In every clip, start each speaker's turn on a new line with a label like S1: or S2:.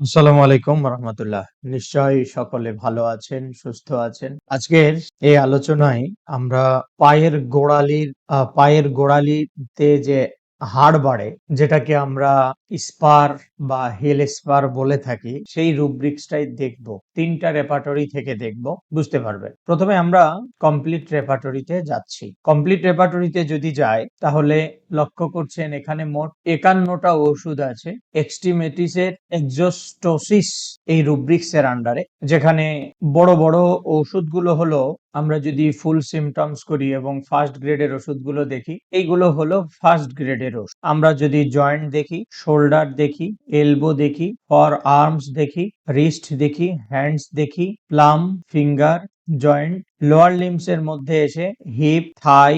S1: আসসালামু আলাইকুম রহমতুল্লাহ। নিশ্চয়ই সকলে ভালো আছেন, সুস্থ আছেন। আজকের এই আলোচনায় আমরা পায়ের গোড়ালির পায়ের গোড়ালিতে যে হাড় বাড়ে, যেটাকে আমরা স্পার বা হেল স্পার বলে থাকি, সেই রুব্রিক্সটাই দেখব, তিনটা রেপাটরি থেকে দেখব, বুঝতে পারবে। প্রথমে আমরা কমপ্লিট রেপার্টরিতে যাচ্ছি। কমপ্লিট রেপার্টরিতে যদি যাই, তাহলে লক্ষ্য করছেন এখানে মোট একান্নটা ওষুধ আছে এক্সটিমেটিসের এক্সোস্টোসিস এই রুব্রিক্স এর আন্ডারে যেখানে বড় বড় ওষুধগুলো হলো আমরা যদি ফুল সিমটমস করি এবং ফার্স্ট গ্রেডের ওষুধগুলো দেখি, এইগুলো হলো ফার্স্ট গ্রেডের ওষুধ। আমরা যদি জয়েন্ট দেখি শোল্ডার দেখি এলবো দেখি ফর আর্মস দেখি রিস্ট দেখি হ্যান্ডস দেখি palm finger joint lower limbs এর মধ্যে এসে হিপ থাই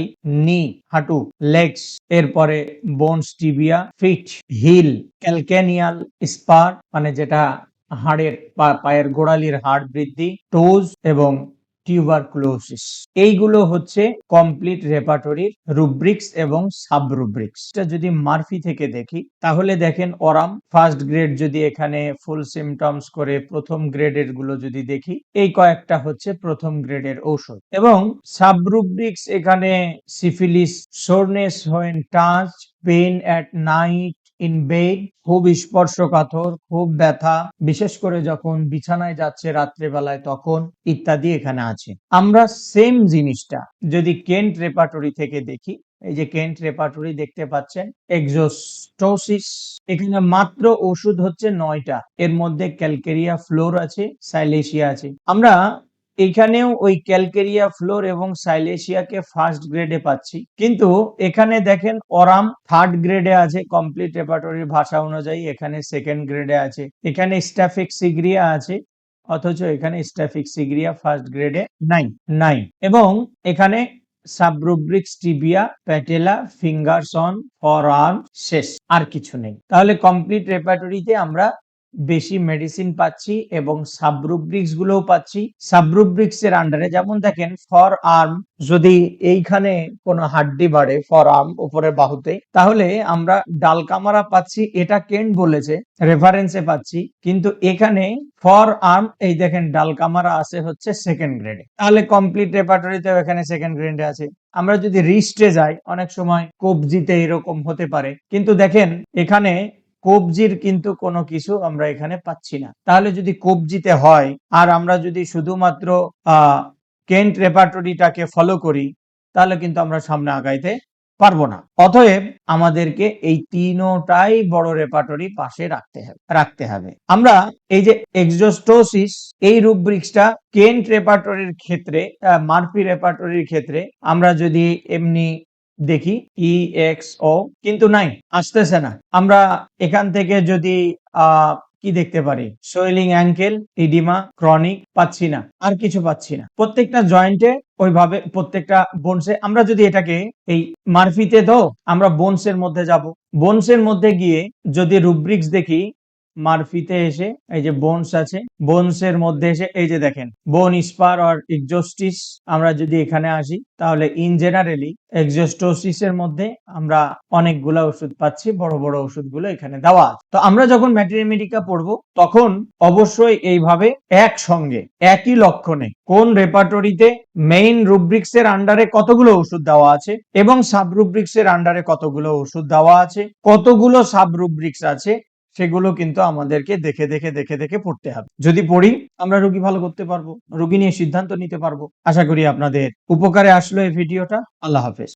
S1: নি হাঁটু লেগস এরপরে bones tibia feet heel calcaneal spur মানে যেটা হাড়ের পায়ের গোড়ালির হাড় বৃদ্ধি টোজ এবং টিউবারকুলোসিস এইগুলো হচ্ছে কমপ্লিট রেপার্টরির রুব্রিক্স এবং সাব রুব্রিক্স যদি মার্ফি থেকে দেখি, তাহলে দেখেন অরাম ফার্স্ট গ্রেড যদি এখানে ফুল সিমটমস করে, প্রথম গ্রেডেরগুলো যদি দেখি, এই কয়েকটা হচ্ছে প্রথম গ্রেডের ঔষধ। এবং সাব রুব্রিক্স এখানে syphilis soreness when touch pain at night in bed খুব স্পর্শকাতর, খুব ব্যথা, বিশেষ করে যখন বিছানায় যাচ্ছে রাত্রেবেলায় তখন, ইত্যাদি এখানে আছে। আমরা সেম জিনিসটা যদি কেন্ট রেপার্টরি থেকে দেখি, এই যে কেন্ট রেপার্টরি দেখতে পাচ্ছেন এক্সোস্টোসিস এখানে মাত্র ওষুধ হচ্ছে নয়টা, এর মধ্যে ক্যালকেরিয়া ফ্লোর আছে সাইলেশিয়া আছে। আমরা এখানেও ওই ক্যালকেরিয়া ফ্লোর এবং সাইলেশিয়াকে ফার্স্ট গ্রেডে পাচ্ছি। কিন্তু এখানে দেখেন অরাম থার্ড গ্রেডে আছে কমপ্লিট রেপার্টরির ভাষা অনুযায়ী এখানে সেকেন্ড গ্রেডে আছে। এখানে স্ট্যাফিক সিগ্রিয়া আছে, অথচ এখানে স্ট্যাফিক সিগ্রিয়া ফার্স্ট গ্রেডে নাই নাই। এবং এখানে sub rubrics tibia patella fingers on forearm শেষ আর কিছু নেই। তাহলে কমপ্লিট রেপার্টরিতে আমরা বেশি মেডিসিন পাচ্ছি এবং সাবরুব্রিক্স গুলোও পাচ্ছি। সাবরুব্রিক্স এর আন্ডারে যেমন দেখেন ফর আর্ম যদি এইখানে কোনো হাড্ডি বাড়ে ফর আর্ম উপরের বাহুতে, তাহলে আমরা ডালকামারা পাচ্ছি, এটা কেন্ট বলেছে? রেফারেন্সে পাচ্ছি, কিন্তু এখানে ফর আর্ম এই দেখেন ডালকামারা আছে হচ্ছে সেকেন্ড গ্রেডে তাহলে কমপ্লিট রেপার্টরিতেও এখানে সেকেন্ড গ্রেডে আছে। আমরা যদি রিস্টে যাই, অনেক সময় কবজিতে এরকম হতে পারে, কিন্তু দেখেন, এখানে কবজির কিন্তু কোনো কিছু আমরা এখানে পাচ্ছি না। তাহলে যদি কবজিতে হয় আর আমরা যদি শুধুমাত্র কেন্ট রেপার্টরিটাকে ফলো করি তাহলে কিন্তু আমরা সামনে আগাইতে পারব না। অতএব আমাদেরকে এই তিনোটাই বড় রেপার্টরি পাশে রাখতে হবে রাখতে হবে। আমরা এই যে এক্সোস্টোসিস এই রুব্রিক্সটা কেন্ট রেপার্টরির ক্ষেত্রে আহ, মার্ফি রেপার্টরির ক্ষেত্রে আমরা যদি এমনি দেখি ই এক্স ও কিন্তু নাই, আসতেছে না। আমরা এখান থেকে যদি কি দেখতে পারি? সোয়েলিং অ্যাঙ্কেল ইডিমা ক্রনিক পাচ্ছি না, আর কিছু পাচ্ছি না। প্রত্যেকটা জয়েন্টে ওইভাবে, প্রত্যেকটা বোনসে আমরা যদি এটাকে এই মারফিতে তো আমরা বোনসের মধ্যে যাব। বোনসের মধ্যে গিয়ে যদি রুব্রিক্স দেখি মারফিতে এসে, এই যে বোনস আছে বোনস এর মধ্যে এসে, এই যে দেখেন বোন স্পার আর এক্সোস্টিস আমরা যদি এখানে আসি, তাহলে ইন জেনারেলি এক্সোস্টোসিস এর মধ্যে আমরা অনেকগুলা ওষুধ পাচ্ছি, বড় বড় ওষুধগুলো এখানে দেওয়া আছে। তো আমরা যখন ম্যাটেরিয়ামেডিকা পড়ব, তখন অবশ্যই এইভাবে একসঙ্গে, একই লক্ষণে, কোন রেপার্টরিতে মেইন রুব্রিক্স এর আন্ডারে কতগুলো ওষুধ দেওয়া আছে এবং সাব রুব্রিক্স এর আন্ডারে কতগুলো ওষুধ দেওয়া আছে, কতগুলো সাব রুব্রিক্স আছে সেগুলো কিন্তু আমাদেরকে দেখে দেখে দেখে দেখে পড়তে হবে। যদি পড়ি, আমরা রুগী ভালো করতে পারব, রুগী নিয়ে সিদ্ধান্ত নিতে পারব। আশা করি আপনাদের উপকারে আসলো এই ভিডিওটা। আল্লাহ হাফেজ।